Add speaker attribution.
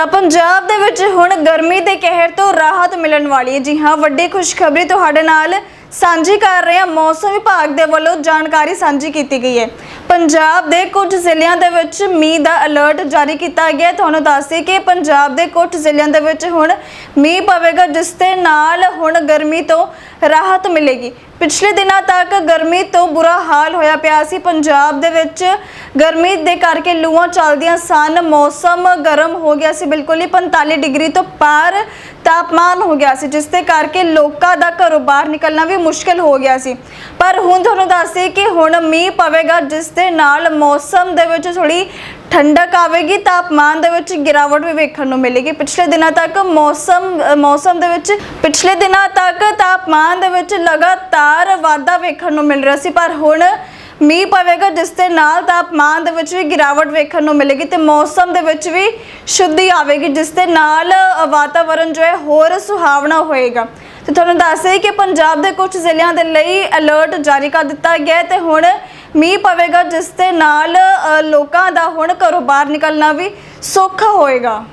Speaker 1: ਤਾਂ ਪੰਜਾਬ ਦੇ ਵਿੱਚ ਹੁਣ ਗਰਮੀ ਦੇ ਕਹਿਰ ਤੋਂ ਰਾਹਤ ਮਿਲਣ ਵਾਲੀ ਹੈ। ਜੀ ਹਾਂ, ਵੱਡੀ ਖੁਸ਼ਖਬਰੀ ਤੁਹਾਡੇ ਨਾਲ ਸਾਂਝੀ ਕਰ ਰਹੇ ਹਾਂ। ਮੌਸਮ ਵਿਭਾਗ ਦੇ ਵੱਲੋਂ ਜਾਣਕਾਰੀ ਸਾਂਝੀ ਕੀਤੀ ਗਈ ਹੈ। ਪੰਜਾਬ ਦੇ ਕੁਝ ਜ਼ਿਲ੍ਹਿਆਂ ਦੇ ਵਿੱਚ ਮੀਂਹ ਦਾ ਅਲਰਟ ਜਾਰੀ ਕੀਤਾ ਗਿਆ ਤੁਹਾਨੂੰ ਦੱਸਦੇ ਕਿ ਪੰਜਾਬ ਦੇ ਕੁਝ ਜ਼ਿਲ੍ਹਿਆਂ ਦੇ ਵਿੱਚ ਹੁਣ ਮੀਂਹ ਪਵੇਗਾ, ਜਿਸ ਦੇ ਨਾਲ ਹੁਣ ਗਰਮੀ ਤੋਂ ਰਾਹਤ ਮਿਲੇਗੀ। ਪਿਛਲੇ ਦਿਨਾਂ ਤੱਕ ਗਰਮੀ ਤੋਂ ਬੁਰਾ ਹਾਲ ਹੋਇਆ ਪਿਆ ਸੀ। ਪੰਜਾਬ ਦੇ ਵਿੱਚ ਗਰਮੀ ਦੇ ਕਰਕੇ ਲੂਆਂ ਚੱਲਦੀਆਂ ਸਨ। ਮੌਸਮ ਗਰਮ ਹੋ ਗਿਆ ਸੀ ਬਿਲਕੁਲ ਹੀ। 45 ਡਿਗਰੀ ਤੋਂ ਪਾਰ ਤਾਪਮਾਨ ਹੋ ਗਿਆ ਸੀ, ਜਿਸ ਦੇ ਕਰਕੇ ਲੋਕਾਂ ਦਾ ਘਰੋਂ ਬਾਹਰ ਨਿਕਲਣਾ ਵੀ ਮੁਸ਼ਕਲ ਹੋ ਗਿਆ ਸੀ। ਪਰ ਹੁਣ ਤੁਹਾਨੂੰ ਦੱਸਦੇ ਕਿ ਹੁਣ ਮੀਂਹ ਪਵੇਗਾ, ਜਿਸ ਦੇ ਨਾਲ ਮੌਸਮ ਦੇ ਵਿੱਚ ਥੋੜੀ ਠੰਡਕ ਆਵੇਗੀ, ਤਾਪਮਾਨ ਦੇ ਵਿੱਚ ਗਿਰਾਵਟ ਵੀ ਵੇਖਣ ਨੂੰ ਮਿਲੇਗੀ। ਪਿਛਲੇ ਦਿਨਾਂ ਤੱਕ ਮੌਸਮ ਮੌਸਮ ਦੇ ਵਿੱਚ, ਪਿਛਲੇ ਦਿਨਾਂ ਤੱਕ ਤਾਪਮਾਨ ਦੇ ਵਿੱਚ ਲਗਾਤਾਰ ਵਾਧਾ ਵੇਖਣ ਨੂੰ ਮਿਲ ਰਿਹਾ ਸੀ, ਪਰ ਹੁਣ ਮੀਂਹ ਪਵੇਗਾ ਜਿਸ ਦੇ ਨਾਲ ਤਾਪਮਾਨ ਦੇ ਵਿੱਚ ਵੀ ਗਿਰਾਵਟ ਵੇਖਣ ਨੂੰ ਮਿਲੇਗੀ ਤੇ ਮੌਸਮ ਦੇ ਵਿੱਚ ਵੀ ਸ਼ੁੱਧੀ ਆਵੇਗੀ ਜਿਸ ਦੇ ਨਾਲ ਅ, ਵਾਤਾਵਰਣ ਜੋ ਹੈ ਹੋਰ ਸੁਹਾਵਣਾ ਹੋਏਗਾ। ਤੇ ਤੁਹਾਨੂੰ ਦੱਸ ਦਈਏ ਕਿ ਪੰਜਾਬ ਦੇ ਕੁਝ ਜ਼ਿਲ੍ਹਿਆਂ ਦੇ ਲਈ ਅਲਰਟ ਜਾਰੀ ਕਰ ਦਿੱਤਾ ਗਿਆ ਹੈ ਤੇ ਹੁਣ ਮੀਂਹ ਪਵੇਗਾ ਜਿਸ ਦੇ ਨਾਲ ਲੋਕਾਂ ਦਾ ਹੁਣ ਘਰੋਂ ਬਾਹਰ ਨਿਕਲਣਾ ਵੀ ਸੌਖਾ ਹੋਏਗਾ।